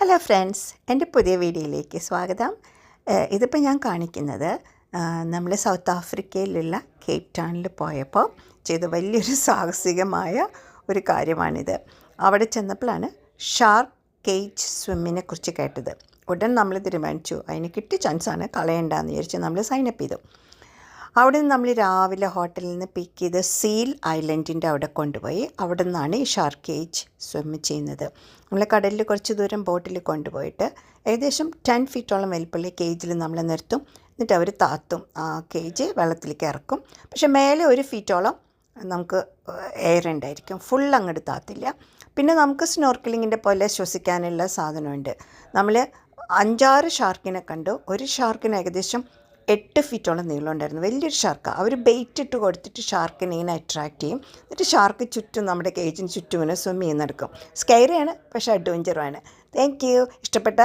Hello friends എന്റെ പുതിയ വീഡിയോയിലേക്ക് സ്വാഗതം. ഇതിപ്പോൾ ഞാൻ കാണിക്കുന്നത് നമ്മൾ സൗത്ത് ആഫ്രിക്കയിലുള്ള കേപ്പ് ടൗണിൽ പോയപ്പോൾ ചെയ്ത വലിയൊരു സാഹസികമായ ഒരു കാര്യമാണിത്. അവിടെ ചെന്നപ്പോഴാണ് ഷാർക്ക് കേജ് സ്വിമ്മിനെ കുറിച്ച് കേട്ടത്. ഉടൻ നമ്മൾ തീരുമാനിച്ചു അതിന് കിട്ടിയ ചാൻസാണ് കളയണ്ടെന്ന് വിചാരിച്ച് നമ്മൾ സൈനപ്പ് ചെയ്തു. അവിടെ നിന്ന് നമ്മൾ രാവിലെ ഹോട്ടലിൽ നിന്ന് പിക്ക് ചെയ്ത് സീൽ ഐലൻഡിന്റെ അവിടെ കൊണ്ടുപോയി. അവിടെ നിന്നാണ് ഈ ഷാർക്ക് ഏജ് സ്വിം ചെയ്യുന്നത്. നമ്മൾ കടലിൽ കുറച്ച് ദൂരം ബോട്ടിൽ കൊണ്ടുപോയിട്ട് ഏകദേശം ടെൻ ഫീറ്റോളം വലിപ്പമുള്ള കേജിൽ നമ്മൾ നിർത്തും. എന്നിട്ട് അവർ താത്തും. ആ കേജ് വെള്ളത്തിലേക്ക് ഇറക്കും. പക്ഷേ മേലെ ഒരു ഫീറ്റോളം നമുക്ക് എയർ ഉണ്ടായിരിക്കും. ഫുൾ അങ്ങോട്ട് താത്തില്ല. പിന്നെ നമുക്ക് സ്നോർക്കിളിങ്ങിന്റെ പോലെ ശ്വസിക്കാനുള്ള സാധനമുണ്ട്. നമ്മൾ അഞ്ചാറ് ഷാർക്കിനെ കണ്ടു. ഒരു ഷാർക്കിന് ഏകദേശം എട്ട് ഫീറ്റോളം നീളം ഉണ്ടായിരുന്നു. വലിയൊരു ഷാർക്ക് അവർ ബെയ്റ്റ് ഇട്ട് കൊടുത്തിട്ട് ഷാർക്കിനെ ഇങ്ങനെ അട്രാക്റ്റ് ചെയ്യും. എന്നിട്ട് ഷാർക്ക് ചുറ്റും നമ്മുടെ കേജിന് ചുറ്റും ഇങ്ങനെ സ്വിം ചെയ്യുന്നെടുക്കും സ്കൈറിയാണ് പക്ഷേ അഡ്വഞ്ചറുമാണ് താങ്ക് യു ഇഷ്ടപ്പെട്ട